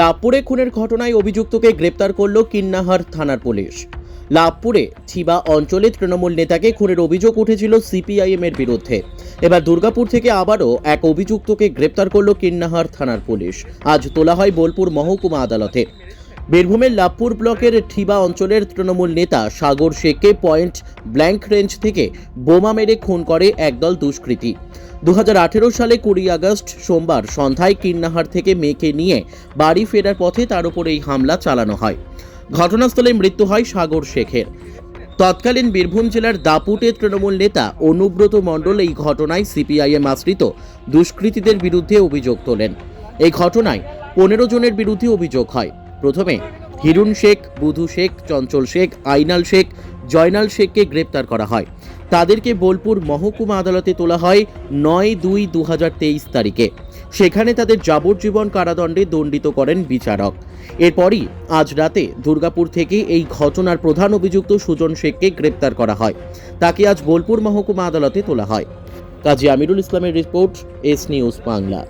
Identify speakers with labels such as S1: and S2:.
S1: লাভপুরে খুনের ঘটনায় অভিযুক্তকে গ্রেপ্তার করল কিন্নাহার থানার পুলিশ। লাভপুরে ছিবা অঞ্চলে তৃণমূল নেতাকে খুনের অভিযোগ উঠেছিল সিপিআইএম এর বিরুদ্ধে। এবার দুর্গাপুর থেকে আবারও এক অভিযুক্তকে গ্রেপ্তার করল কিন্নাহার থানার পুলিশ। আজ তোলা হয় বোলপুর মহকুমা আদালতে। বীরভূমের লাভপুর ব্লকের ঠিবা অঞ্চলের তৃণমূল নেতা সাগর শেখকে পয়েন্ট ব্ল্যাঙ্ক রেঞ্জ থেকে বোমা মেরে খুন করে একদল দুষ্কৃতী। দু হাজার আঠেরো সালে কুড়ি আগস্ট সোমবার সন্ধ্যায় কিন্নাহার থেকে মেয়েকে নিয়ে বাড়ি ফেরার পথে তার উপর এই হামলা চালানো হয়। ঘটনাস্থলে মৃত্যু হয় সাগর শেখের। তৎকালীন বীরভূম জেলার দাপুটে তৃণমূল নেতা অনুব্রত মণ্ডল এই ঘটনায় সিপিআইএম আশ্রিত দুষ্কৃতীদের বিরুদ্ধে অভিযোগ তোলেন। এই ঘটনায় পনেরো জনের বিরুদ্ধে অভিযোগ হয়। প্রথমে হিরুন শেখ, বুধু শেখ, চঞ্চল শেখ, আইনাল শেখ, জয়নাল শেখকে গ্রেপ্তার করা হয়। তাদেরকে বোলপুর মহকুমা আদালতে তোলা হয় নয় দুই দু তারিখে। সেখানে তাদের যাবজ্জীবন কারাদণ্ডে দণ্ডিত করেন বিচারক। এরপরই আজ রাতে দুর্গাপুর থেকে এই ঘটনার প্রধান অভিযুক্ত সুজন শেখকে গ্রেপ্তার করা হয়। তাকে আজ বোলপুর মহকুমা আদালতে তোলা হয়। কাজী আমিরুল ইসলামের রিপোর্ট, এস নিউজ বাংলা।